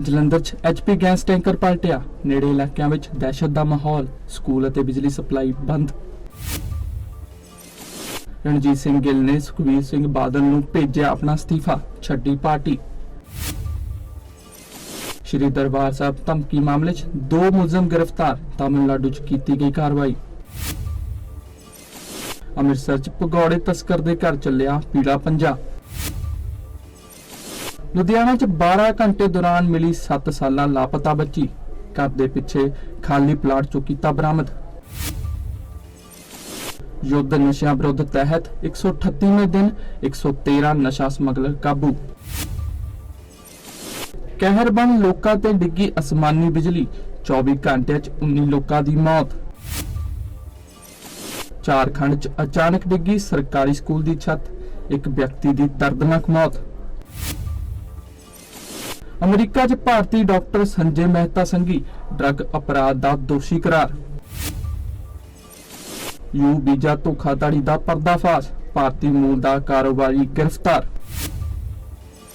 ਜਲੰਧਰ 'ਚ HP gas tanker ਪਲਟਿਆ। ਨੇੜੇ ਇਲਾਕਿਆਂ ਵਿੱਚ ਦਹਿਸ਼ਤ ਦਾ ਮਾਹੌਲ, ਸਕੂਲ ਅਤੇ ਬਿਜਲੀ ਸਪਲਾਈ ਬੰਦ। ਰਣਜੀਤ ਸਿੰਘ ਗਿੱਲ ਨੇ ਸੁਖਬੀਰ ਸਿੰਘ ਬਾਦਲ ਨੂੰ ਭੇਜਿਆ ਆਪਣਾ ਅਸਤੀਫਾ, ਛੱਡੀ ਪਾਰਟੀ। ਸ਼੍ਰੀ ਦਰਬਾਰ ਸਾਹਿਬ ਧਮਕੀ ਮਾਮਲੇ 'ਚ ਦੋ ਮੁਲਜ਼ਮ ਗ੍ਰਿਫਤਾਰ, ਤਾਮਿਲਨਾਡੂ 'ਚ ਕੀਤੀ ਗਈ ਕਾਰਵਾਈ। ਅੰਮ੍ਰਿਤਸਰ 'ਚ ਪਗੌੜੇ ਤਸਕਰ ਦੇ ਘਰ ਚੱਲਿਆ ਪੀੜਾ ਪੰਜਾ। ਲੁਧਿਆਣਾ 'ਚ 12 ਘੰਟੇ ਦੌਰਾਨ ਮਿਲੀ 7 ਸਾਲਾਂ ਲਾਪਤਾ ਬੱਚੀ। ਘਰ ਦੇ ਪਿੱਛੇ ਖਾਲੀ ਪਲਾਟ 'ਚੋਂ ਕੀਤਾ ਬਰਾਮਦ। ਯੁੱਧ ਨਸ਼ਿਆਂ ਵਿਰੁੱਧ ਤਹਿਤ 138ਵੇਂ ਦਿਨ 113 ਨਸ਼ਾ ਸਮਗਲਰ ਕਾਬੂ। ਕਹਿਰ ਲੋਕਾਂ ਤੇ ਡਿੱਗੀ ਅਸਮਾਨੀ ਬਿਜਲੀ। 24 ਘੰਟਿਆਂ 'ਚ 19 ਲੋਕਾਂ ਦੀ ਮੌਤ। ਝਾਰਖੰਡ 'ਚ ਅਚਾਨਕ ਡਿੱਗੀ ਸਰਕਾਰੀ ਸਕੂਲ ਦੀ ਛੱਤ। ਇੱਕ ਵਿਅਕਤੀ ਦੀ ਦਰਦਨਾਕ ਮੌਤ। ਅਮਰੀਕਾ 'ਚ ਭਾਰਤੀ ਡਾਕਟਰ ਸੰਜੇ ਮਹਿਤਾ ਸੰਘੀ ਡਰੱਗ ਅਪਰਾਧ ਦਾ ਦੋਸ਼ੀ ਕਰਾਰ। ਯੂ ਵੀਜ਼ਾ ਧੋਖਾਧੜੀ ਦਾ ਪਰਦਾਫਾਸ਼। ਭਾਰਤੀ ਮੂਲ ਦਾ ਕਾਰੋਬਾਰੀ ਗ੍ਰਿਫਤਾਰ।